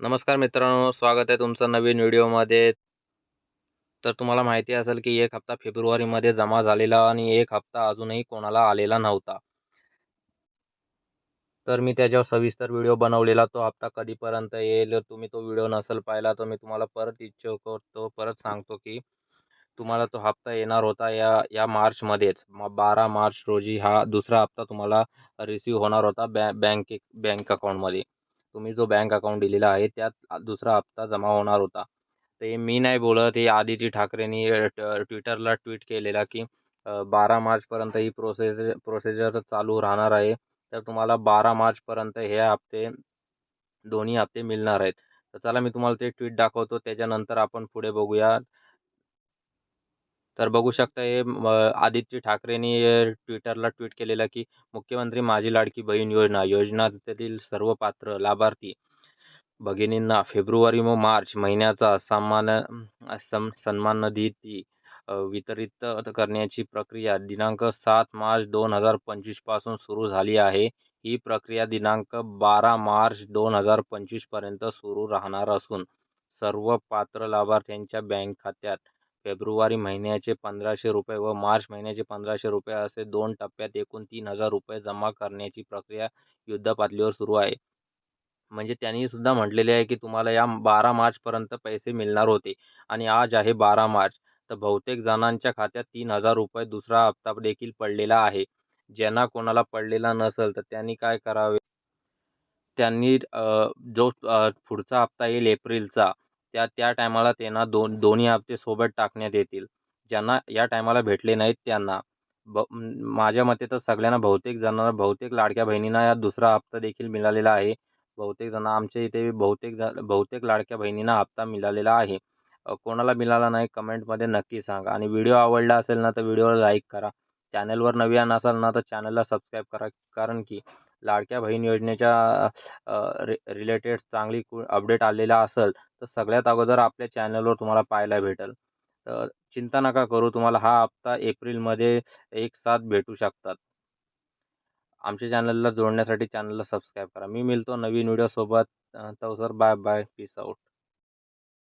नमस्कार मित्रांनो स्वागत आहे तुमचं नवीन व्हिडिओमध्ये. तर तुम्हाला माहिती असेल की एक हप्ता फेब्रुवारीमध्ये जमा झालेला आणि एक हप्ता अजूनही कोणाला आलेला नव्हता. तर मी त्याच्यावर सविस्तर व्हिडिओ बनवलेला तो हप्ता कधीपर्यंत येईल तुम्ही तो व्हिडिओ नसेल पाहिला तर मी तुम्हाला परत इच्छा करतो परत सांगतो की तुम्हाला तो हप्ता येणार होता या या मार्चमध्येच. मग बारा मार्च रोजी हा दुसरा हप्ता तुम्हाला रिसीव होणार होता बॅ बँके बँक अकाउंटमध्ये. तुम्ही जो बँक अकाउंट दिलेला आहे त्यात दुसरा हप्ता जमा होणार होता. ते मी नाही बोलत हे आदिती ठाकरेंनी ट्विटरला ट्विट केलेला की बारा मार्चपर्यंत ही प्रोसेस प्रोसिजर चालू राहणार आहे. तर तुम्हाला बारा मार्चपर्यंत हे हप्ते दोन्ही हप्ते मिळणार आहेत. तर चला मी तुम्हाला ते ट्विट दाखवतो. त्याच्यानंतर आपण पुढे बघूया. तर बघू शकता हे आदित्य ठाकरेंनी ट्विटरला ट्विट केलेलं की मुख्यमंत्री माझी लाडकी बहीण योजना योजनातील सर्व पात्र लाभार्थी भगिनींना फेब्रुवारी व मार्च महिन्याचा सन्मान सम सन्मान निधी वितरित करण्याची प्रक्रिया दिनांक सात मार्च दोन हजार पंचवीसपासून सुरू झाली आहे. ही प्रक्रिया दिनांक बारा मार्च दोन हजार पंचवीसपर्यंत सुरू राहणार असून सर्व पात्र लाभार्थ्यांच्या बँक खात्यात फेब्रुवारी महिन्याचे पंधराशे रुपये व मार्च महिन्याचे पंधराशे रुपये असे दोन टप्प्यात एकूण तीन हजार रुपये जमा करण्याची प्रक्रिया युद्धपातळीवर सुरू आहे. म्हणजे त्यांनी सुद्धा म्हटलेले आहे की तुम्हाला या बारा मार्चपर्यंत पैसे मिळणार होते आणि आज आहे बारा मार्च. तर बहुतेक जणांच्या खात्यात तीन हजार रुपये दुसरा हप्ता देखील पडलेला आहे. ज्यांना कोणाला पडलेला नसेल तर त्यांनी काय करावे? त्यांनी जो पुढचा हप्ता येईल एप्रिलचा. त्या त्या टायमाला त्यांना दोन दोन्ही हप्ते सोबत टाकण्यात येतील. ज्यांना या टायमाला भेटले नाहीत त्यांना. ब माझ्या मते तर सगळ्यांना बहुतेक जणांना बहुतेक लाडक्या बहिणींना या दुसरा हप्ता देखील मिळालेला आहे. बहुतेक जण आमच्या इथे बहुतेक ज बहुतेक लाडक्या बहिणींना हप्ता मिळालेला आहे. कोणाला मिळाला नाही कमेंटमध्ये नक्की सांगा. आणि व्हिडिओ आवडला असेल ना तर व्हिडिओला लाईक करा. चॅनलवर नवीन असाल ना तर चॅनलला सबस्क्राईब करा. कारण की लाडक्या बहीण योजनेच्या रि रिलेटेड चांगली अपडेट आलेला असेल तर सगळ्यात अगोदर आपल्या चॅनलवर तुम्हाला पाहायला भेटेल. तर चिंता नका करू तुम्हाला हा हप्ता एप्रिलमध्ये एक साथ भेटू शकतात. आमच्या चॅनलला जोडण्यासाठी चॅनलला सबस्क्राईब करा. मी मिळतो नवीन व्हिडिओसोबत. तर sir bye bye peace out